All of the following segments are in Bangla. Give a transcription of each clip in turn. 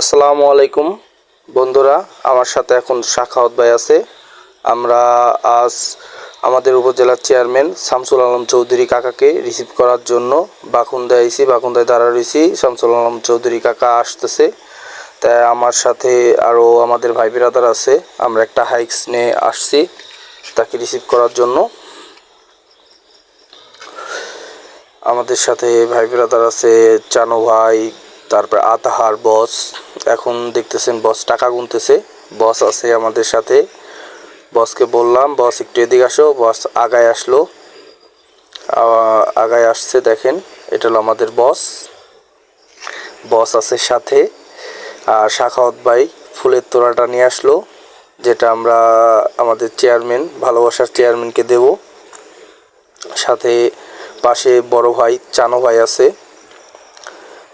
আসসালামু আলাইকুম, বন্ধুরা। আমার সাথে এখন শাখাওয়াত ভাই আছে। আমরা আজ আমাদের উপজেলার চেয়ারম্যান শামসুল আলম চৌধুরী কাকাকে রিসিভ করার জন্য বাকুন্দায় এসি বাকুন্দায় দাঁড়া রয়েছি শামসুল আলম চৌধুরী কাকা আসতেছে। তাই আমার সাথে আরও আমাদের ভাই বিরাদার আছে। আমরা একটা হাইকস নিয়ে আসছি তাকে রিসিভ করার জন্য। আমাদের সাথে ভাই ব্রাদার আছে চানো ভাই তারপর আতাহার বস এখন দেখতেছেন বস টাকা গুনতেছে। বস আছে আমাদের সাথে। বসকে বললাম বস একটু এদিকে আসো। বস আগায় আসলো। আগায় আসছে, দেখেন, এটা হলো আমাদের বস বস আছে সাথে। আর শাখাওয়াত ভাই ফুলের তোড়াটা নিয়ে আসলো, যেটা আমরা আমাদের চেয়ারম্যান ভালোবাসার চেয়ারম্যানকে দেবো। সাথে পাশে বড় ভাই, চানো ভাই আছে।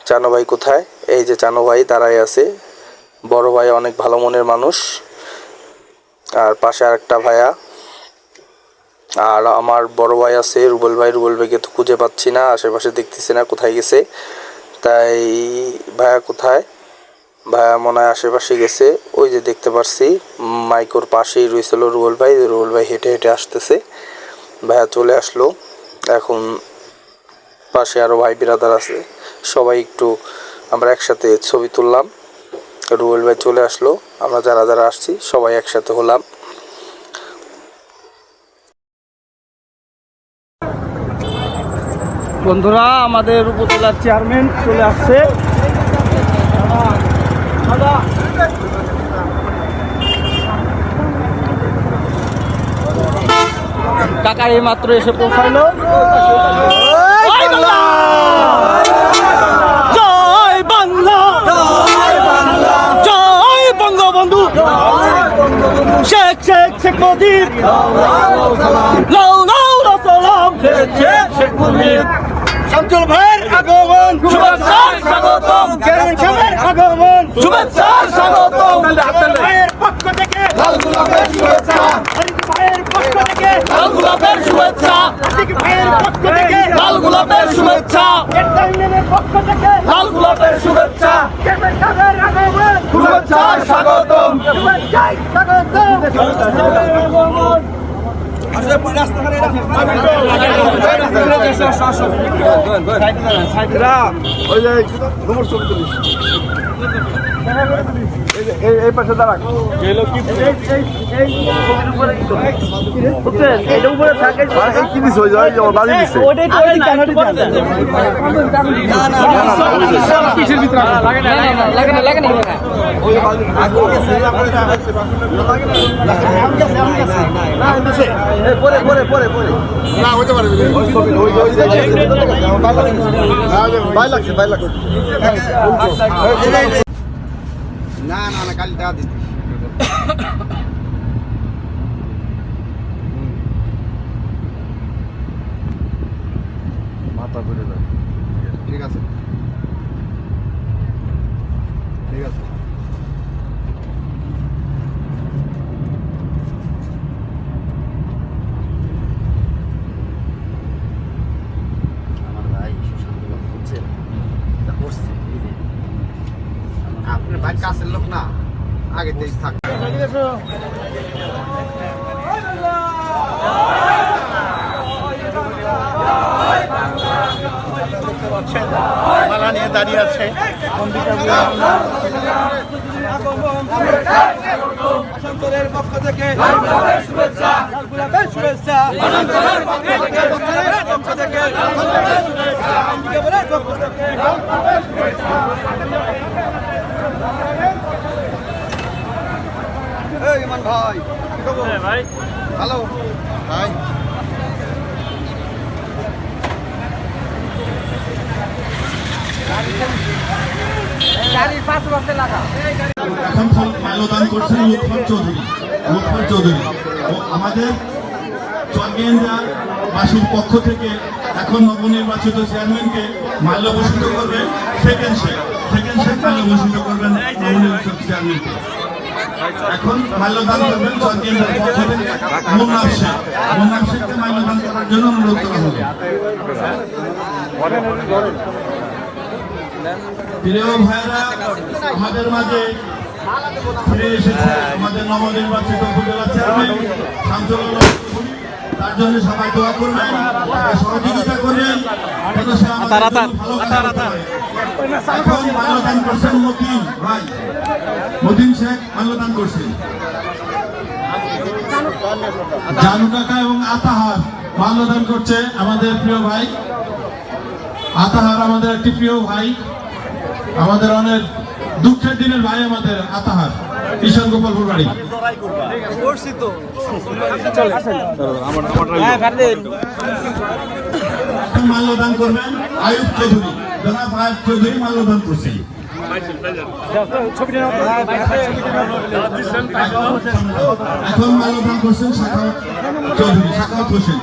চানো ভাই কোথায়? এই যে চানো ভাই দাঁড়ায় আছে। বড় ভাই অনেক ভালো মনের মানুষ। আর পাশে আরেকটা ভাইয়া। আর আমার বড় ভাই আছে, রুবেল ভাই। রুবেল ভাইকে তো খুঁজে পাচ্ছি না, আশেপাশে দেখতেছি না কোথায় গেছে। তাই ভাইয়া কোথায়? ভাইয়া মনে হয় আশেপাশে গেছে। ওই যে দেখতে পারছি, মাইকোর পাশেই রয়েছিল রুবেল ভাই। রুবেল ভাই হেঁটে হেঁটে আসতেছে। ভাইয়া চলে আসলো। এখন পাশে আরও ভাই বিরাদার আছে। সবাই একটু আমরা একসাথে ছবি তুললাম। রুয়েল ভাই চলে আসলো। আমরা যারা যারা আসছি সবাই একসাথে হলাম। বন্ধুরা আমাদের উপজেলার চেয়ারম্যান চলে আসছে। কাকা এই মাত্র এসে পৌঁছাইলো। বঙ্গবন্ধু শেখ শেখ শেখ মুজিব লাউ লাউ সালাম শেখ শেখ শেখ মুজিব শামসুল ভাইয়ের আগমন। শুভেচ্ছা স্বাগতম। চেয়ারম্যান সাহেবের আগমন। শুভেচ্ছা স্বাগতম। ভাইয়ের পক্ষ থেকে। লাল গোলাপের শুভেচ্ছা। ভাইয়ের পক্ষ থেকে। লাল গোলাপের শুভেচ্ছা। ভাইয়ের পক্ষ থেকে। লাল গোলাপের শুভেচ্ছা। পক্ষ থেকে। লাল গোলাপের শুভেচ্ছা। চেয়ারম্যান সাহেবের আগমন। শুভেচ্ছা স্বাগতম শুভেচ্ছা স্বাগতম। ওই যে নম্বর তুলিস এই পাশে দাঁড়া এই কি দিছে? ওই যে, ওই যে ওর বাজি দিছে। পরে পরে পরে পরে না হইতে পারে ভাই লাগছে ভাই লাগছে। না না না কাল টাকা দিতে মাথা ঘুরে যায় ঠিক আছে। ঠিক আছে। আমার ভাই সুশান্ত বাবু বুঝছেন তা করছে এই যে। আপনার ভাই কাছের লোক না আগে তেইশ থাক। মালা নিয়ে দাঁড়িয়ে আছে। সন্তরের পক্ষ থেকে শুভেচ্ছা শুভেচ্ছা পক্ষ থেকে পক্ষ থেকে ইমান ভাই ভাই। হ্যালো ভাই। এখন মাল্যদান করছেন লুৎফর চৌধুরী। লুৎফর চৌধুরী। আমাদের বাসীর পক্ষ থেকে এখন নবনির্বাচিত চেয়ারম্যানকে মাল্যভূষিত করবে। সেকেন্ড শেখ। সেকেন্ড শেখ মাল্যভূষিত করবেন নবনির্বাচিত চেয়ারম্যানকে। এখন মাল্যদান করবেন মুন্নাফ শেখ। মুন্নাফ শেখকে মাল্যদান করার জন্য অনুরোধ করা হবে। প্রিয় ভাইরা আমাদের মাঝে ফিরে এসেছে আমাদের নবনির্বাচিত উপজেলা চেয়ারম্যান শামসুল। তার জন্য সবাই দোয়া করবেন সহযোগিতা করবেন যেন সে আমাদের ভালো কাজ এখন মাল্যদান করছেন মতিন ভাই মতিন শেখ মাল্যদান করছেন। জানু কাকা এবং আতাহার মাল্যদান করছে আমাদের প্রিয় ভাই। আতাহার আমাদের একটি প্রিয় ভাই আমাদের অনেক দুঃখের দিনের ভাই আমাদের আতাহার। কিষান গোপালপুর বাড়ি মাল্যদান করবেন, আয়ুব চৌধুরী, জনাব আয়ুব চৌধুরী মাল্যদান করছে এখন মাল্যদান করছেন শাখা চৌধুরী শাখাওয়াত হোসেন।